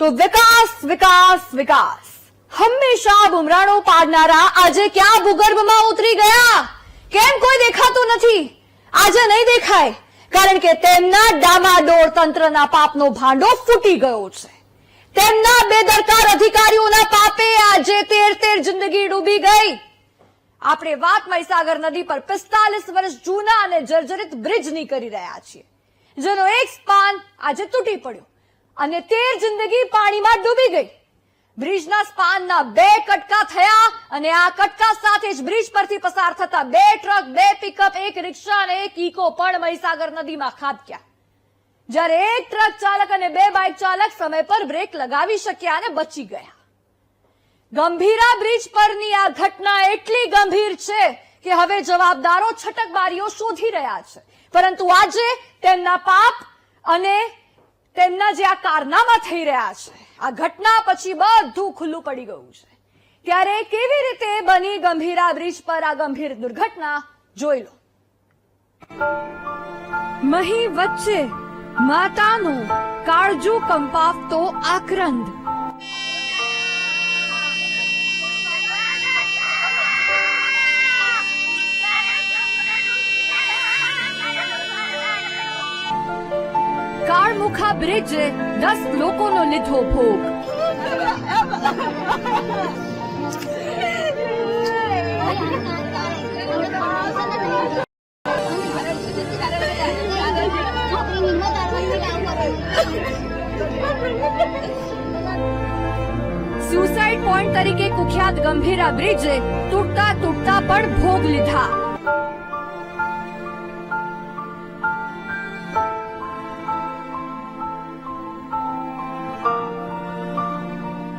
તો વિકાસ વિકાસ વિકાસ. હંમેશા બુમરાણો પાડનારા આજે ક્યાં ભૂગર્ભમાં ઉતરી ગયા? કેમ કોઈ દેખાતું નથી? આજે નહીં દેખાય, કારણ કે તેમના ડામાડોળ તંત્રના પાપનો ભાંડો ફૂટી ગયો છે. તેમના બેદરકાર અધિકારીઓના પાપે આજે તેર તેર જિંદગી ડૂબી ગઈ. આપણે વાત મહીસાગર નદી પર પિસ્તાલીસ વર્ષ જૂના અને જર્જરિત બ્રિજની કરી રહ્યા છીએ, જેનો એક સ્પાન આજે તૂટી પડ્યો. અને તેર જિંદગી પાણીમાં ડૂબી ગઈ. બ્રિજના સ્પાનના બે કટકા થયા અને આ કટકા સાથે જ બ્રિજ પરથી પસાર થતા બે ટ્રક, બે પિકઅપ, એક રિક્ષા અને એક ઇકો પણ મહીસાગર નદીમાં ખાબક્યા. જ્યારે એક ટ્રક ચાલક અને બે બાઇક ચાલક સમય પર બ્રેક લગાવી શક્યા અને બચી ગયા. ગંભીરા બ્રિજ પરની આ ઘટના એટલી ગંભીર છે કે હવે જવાબદારો છટકબારીઓ શોધી રહ્યા છે. પરંતુ આજે તેમના પાપ અને તેમના જે આ કારનામા થઈ રહ્યા છે, આ ઘટના પછી બધું ખુલ્લું પડી ગયું છે. ત્યારે કેવી રીતે બની ગંભીરા બ્રિજ પર આ ગંભીર દુર્ઘટના? જોઈ લો. મહી વચ્ચે માતાનો કાળજુ કંપાવતો આક્રંદ. બ્રિજે દસ લોકોનો લીધો ભોગ. સુસાઇડ પોઈન્ટ તરીકે કુખ્યાત ગંભીરા બ્રિજે તૂટતા તૂટતા પણ ભોગ લીધા.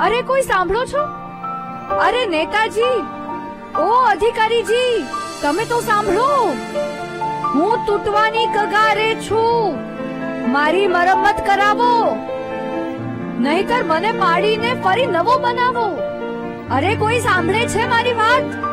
અરે, કોઈ સાંભળો છો? અરે, નેતાજી. ઓ, અધિકારીજી, તમે તો સાંભળો. હું તૂટવાની કગારે છું. મારી મરમ્મત કરાવો. નહીતર મને પાડીને ફરી નવો બનાવો. અરે, કોઈ સાંભળે છે મારી વાત?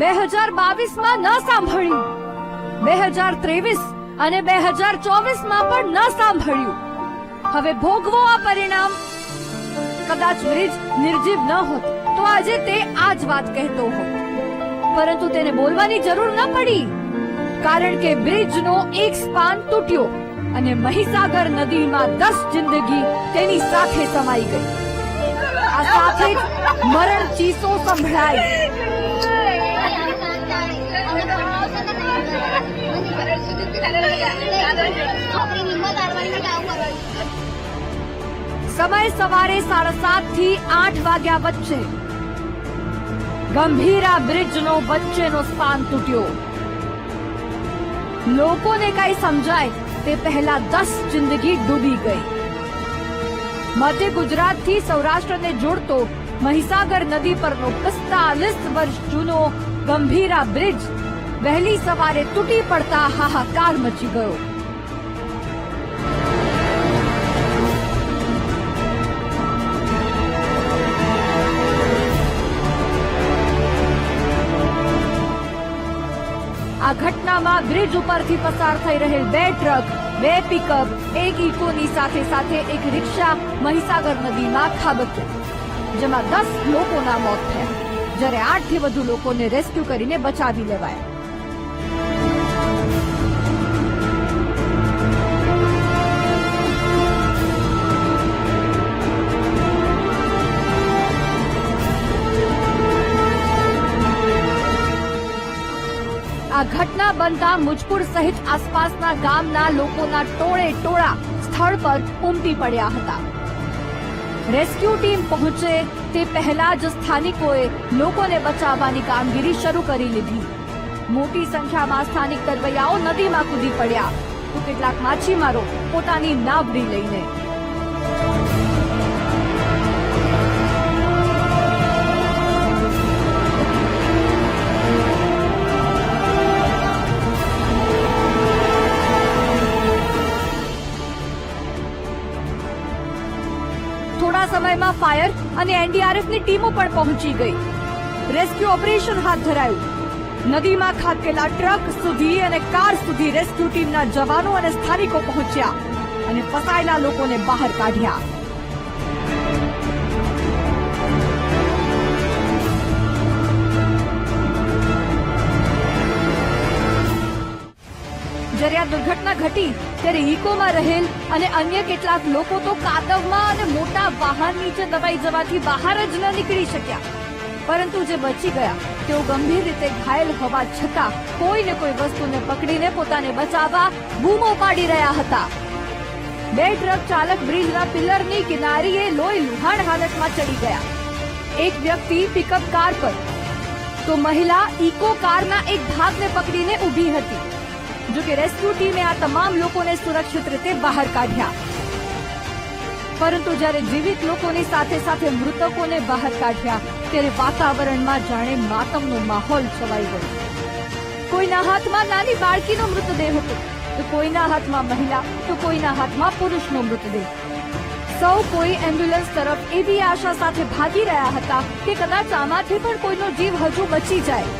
બે હજાર બાવીસમાં ન સાંભળ્યું. બે હજાર ત્રેવીસ અને બે હજાર ચોવીસમાં પણ ન સાંભળ્યું. હવે ભોગવો આ પરિણામ. કદાચ બ્રિજ નિર્જીવ ન હોત, તો આજે તે આ જ વાત કહેતો હોત. પરંતુ તેને બોલવાની જરૂર ન પડી, કારણ કે બ્રિજનો એક સ્પાન તૂટ્યો અને મહીસાગર નદીમાં દસ જિંદગી તેની સાથે સમાઈ ગઈ. આ સાથે મરણ ચીસો સંભળાઈ સમય સવારે સાડા સાતથી આઠ વાગ્યા વચ્ચે ગંભીરા બ્રિજનો વચ્ચેનો સ્પાન તૂટ્યો. લોકોને કઈ સમજાય તે પહેલા દસ જિંદગી ડૂબી ગઈ. મધ્ય ગુજરાતથી સૌરાષ્ટ્રને જોડતો મહીસાગર નદી પરનો પિસ્તાલીસ વર્ષ જૂનો ગંભીરા બ્રિજ વહેલી સવારે તૂટી પડતા હાહાકાર મચી ગયો. આ ઘટનામાં બ્રિજ ઉપરથી પસાર થઈ રહેલ બે ટ્રક, બે પિકઅપ, એક ઇકોની સાથે સાથે એક રિક્ષા મહીસાગર નદીમાં ખાબક્યો, જેમાં દસ લોકોના મોત થયા. જ્યારે આઠથી વધુ લોકોને રેસ્ક્યુ કરીને બચાવી લેવાયા. આ ઘટના બનતા મુજપુર સહિત આસપાસના ગામના લોકોના ટોળે ટોળા સ્થળ પર ઉમટી પડ્યા હતા. રેસ્ક્યુ ટીમ પહોંચે તે પહેલા જ સ્થાનિકોએ લોકોને બચાવવાની કામગીરી શરૂ કરી લીધી. મોટી સંખ્યામાં સ્થાનિક તરવૈયાઓ નદીમાં કૂદી પડ્યા. તો કેટલાક માછીમારો પોતાની નાવડી લઈને થોડા સમયમાં ફાયર અને એનડીઆરએફની ટીમો પણ પહોંચી ગઈ. રેસ્ક્યુ ઓપરેશન હાથ ધરાયું. નદીમાં ખાબકેલા ટ્રક સુધી અને કાર સુધી રેસ્ક્યુ ટીમના જવાનો અને સ્થાનિકો પહોંચ્યા અને ફસાયેલા લોકોને બહાર કાઢ્યા. આ દુર્ઘટના ઘટી ત્યારે ઇકોમાં રહેલ અને અન્ય કેટલાક લોકો તો કાદવમાં અને મોટા વાહન નીચે દબાઈ જવાથી બહાર જ ન નીકળી શક્યા. પરંતુ જે બચી ગયા, તેઓ ગંભીર રીતે ઘાયલ હોવા છતાં કોઈ ને કોઈ વસ્તુને પકડીને પોતાને બચાવવા બૂમો પાડી રહ્યા હતા. બે ટ્રક ચાલક બ્રિજના પિલરની કિનારીએ લોહી લુહાણ હાલતમાં ચડી ગયા. એક વ્યક્તિ પિકઅપ કાર પર. તો મહિલા ઇકો કારના એક ભાગને પકડીને ઊભી હતી. જો કે રેસ્ક્યુ ટીમે આ તમામ લોકોને સુરક્ષિત રીતે બહાર કાઢ્યા. પરંતુ જ્યારે જીવિત લોકોની સાથે સાથે મૃતકોને બહાર કાઢ્યા, ત્યારે વાતાવરણમાં જાણે માતમનો માહોલ છવાઈ ગયો. કોઈના હાથમાં નાની બાળકીનો મૃતદેહ હતો, તો કોઈના હાથમાં મહિલા, તો કોઈના હાથમાં પુરુષનો મૃતદેહ. સૌ કોઈ એમ્બ્યુલન્સ તરફ એવી આશા સાથે ભાગી રહ્યા હતા કે કદાચ આમાંથી પણ કોઈનો જીવ હજુ બચી જાય.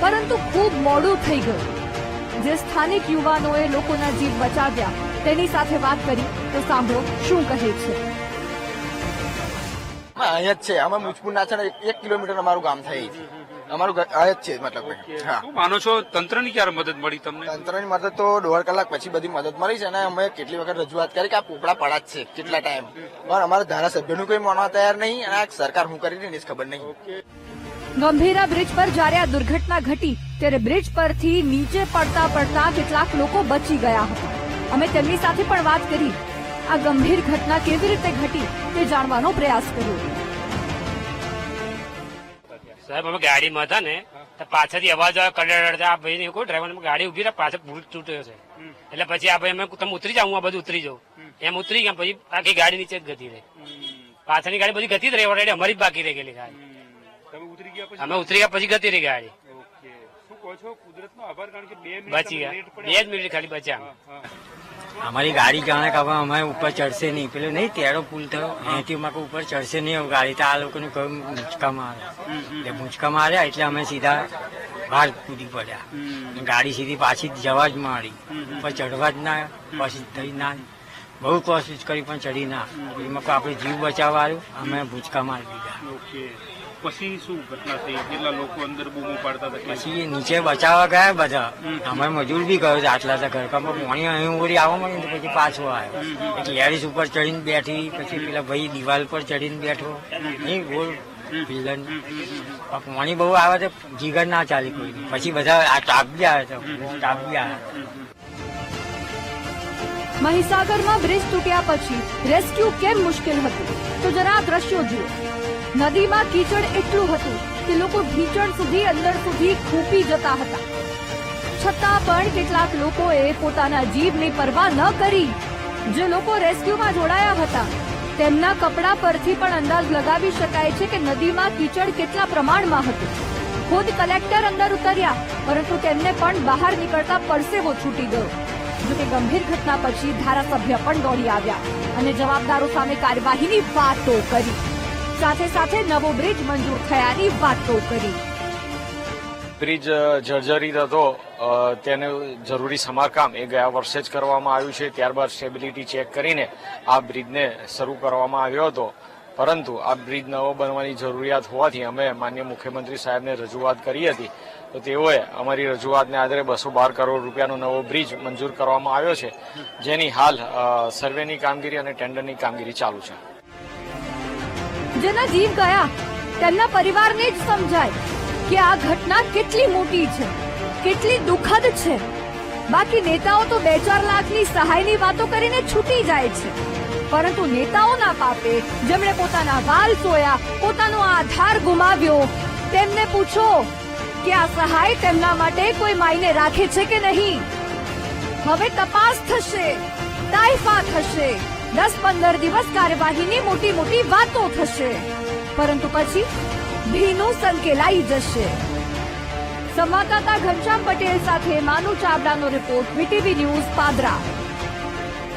પરંતુ ખૂબ મોડું થઈ ગયું. જે સ્થાનિક યુવાનોએ લોકોના જીવ બચાવ્યા તેની સાથે વાત કરી તો સાંભળો શું કહે છે. અહીંયા જ છે. અમે મુજપુર ના છે ને એક કિલોમીટર અમારું ગામ થાય છે. અમારું આ જ છે મતલબ. હા. માનો છો તંત્રની ક્યારે મદદ મળી તમને? તંત્રની મદદ તો દોઢ કલાક પછી બધી મદદ મળી છે અને અમે કેટલી વખત રજૂઆત કરી કે આ પોપડા પડા જ છે કેટલા ટાઈમ. પણ અમારા ધારાસભ્યનું કોઈ માનવા તૈયાર નહીં અને આ સરકાર હું કરી રહી ને ખબર નહીં. ગંભીરા બ્રિજ પર જ્યારે આ દુર્ઘટના ઘટી ત્યારે બ્રિજ પરથી નીચે પડતા પડતા કેટલાક લોકો બચી ગયા હતા. અમે તેમની સાથે પણ વાત કરી. આ ગંભીર ઘટના કેવી રીતે ઘટી તે જાણવાનો પ્રયાસ કર્યો. સાહેબ અમે ગાડીમાં હતા ને પાછળથી અવાજ આવ્યો કડડ આ ભાઈ ને કોઈ ડ્રાઈવર ગાડી ઊભી રહે પાછળ ભૂલ તૂટ્યો છે. એટલે પછી આ ભાઈ અમે તમે ઉતરી જાવ હું આ બધું ઉતરી જાઉં. એમ ઉતરી ગયા પછી આખી ગાડી નીચે જ ગતી રહી. પાછળની ગાડી બધી ગતી જ રહી ઓલરેડી અમારી જ બાકી રહી ગયેલી ગાડી. તમે ઉતરી ગયા પછી? અમે ઉતરી ગયા પછી ગતી રહી ગાડી. ઓકે. શું કહો છો? કુદરતનો આભાર કારણ કે બે મિનિટ બચી ગયા. બે જ મિનિટ ખાલી બચ્યા અમારી ગાડી જાણે કે અમે ઉપર ચડશે નહીં. પેલો નહીં તેરો પુલ થયો. અહીંથી અમારે ઉપર ચડશે નહીં ગાડી. તો આ લોકોને કહ્યું મૂંચકા મારે. એટલે મૂંચકા માર્યા એટલે અમે સીધા બહાર કૂદી પડ્યા. ગાડી સીધી પાછી જવા જ મારી. ઉપર ચડવા જ ના પછી થઈ ના. બહુ કોશિશ કરી પણ ચડી ના. એમાં આપણે જીવ બચાવવા આવ્યું. અમે ભૂચકા મારી દીધા. ઓકે. પછી શું ઘટના થઈ? કેટલા લોકો અંદર બૂમો પાડતા હતા? પછી નીચે બચાવવા ગયા બધા. અમે મજૂર બી ગયો છે આટલા હતા ઘરકામાં પાણી અહીં ઉડી આવવા મળ્યું તો પછી પાછો આવ્યો. એક લેડીઝ ઉપર ચડીને બેઠી પછી પેલા ભાઈ દિવાલ પર ચડીને બેઠો. નહીં ગોળ પાણી બહુ આવે છે જીગર ના ચાલી કોઈ પછી બધા આ બી આવે છે ટાપ બી આવ્યા મહીસાગરમાં બ્રિજ તૂટ્યા પછી રેસ્ક્યુ કેમ મુશ્કેલ હતું? તો જરા દ્રશ્યો જુઓ. નદીમાં કીચડ એટલું હતું કે લોકો કીચડ સુધી, અંદર સુધી ખૂંપી જતા હતા. છતાં પણ કેટલાક લોકોએ પોતાના જીવની પરવા ન કરી. જે લોકો રેસ્ક્યુમાં જોડાયા હતા, તેમના કપડા પરથી પણ અંદાજ લગાવી શકાય છે કે નદીમાં કીચડ કેટલા પ્રમાણમાં હતું. ખુદ કલેક્ટર અંદર ઉતર્યા, પરંતુ તેમને પણ બહાર નીકળતા પરસેવો છૂટી ગયો. જોકે ગંભીર ઘટના પછી ધારાસભ્ય પણ દોડી આવ્યા અને જવાબદારો સામે કાર્યવાહીની વાતો કરી. સાથે સાથે નવો બ્રિજ મંજૂર થયાની વાતો કરી. બ્રિજ જર્જરિત હતો. તેને જરૂરી સમારકામ એ ગયા વર્ષે જ કરવામાં આવ્યું છે. ત્યારબાદ સ્ટેબિલિટી ચેક કરીને આ બ્રિજને શરૂ કરવામાં આવ્યો હતો. પરંતુ આ બ્રિજ નવો બનવાની જરૂરિયાત હોવાથી અમે માન્ય મુખ્યમંત્રી સાહેબને રજૂઆત કરી હતી. તો તેઓએ અમારી રજૂઆતને આધારે બસો બાર કરોડ રૂપિયાનો નવો બ્રિજ મંજૂર કરવામાં આવ્યો છે. જેની હાલ સર્વેની કામગીરી અને ટેન્ડરની કામગીરી ચાલુ છે. જેના જીવ ગયા, તેમના પરિવારને જ સમજાય કે આ ઘટના કેટલી મોટી છે, કેટલી દુઃખદ છે. બાકી નેતાઓ તો બે ચાર લાખની સહાયની વાતો કરીને છૂટી જાય છે. પરંતુ નેતાઓના પાપે જેમણે પોતાના વાલ સોયા, પોતાનો આધાર ગુમાવ્યો, તેમને પૂછો કે આ સહાય તેમના માટે કોઈ માયને રાખે છે કે નહીં? હવે તપાસ થશે, તાઇફા થશે. દસ પંદર દિવસ કાર્યવાહીની મોટી મોટી વાતો થશે. પરંતુ પછી ભીનું સંકેલાઈ જશે. સંવાદદાતા ઘનશ્યામ પટેલ સાથે માનુ ચાવડાનો રિપોર્ટ વીટીવી ન્યૂઝ પાદરા.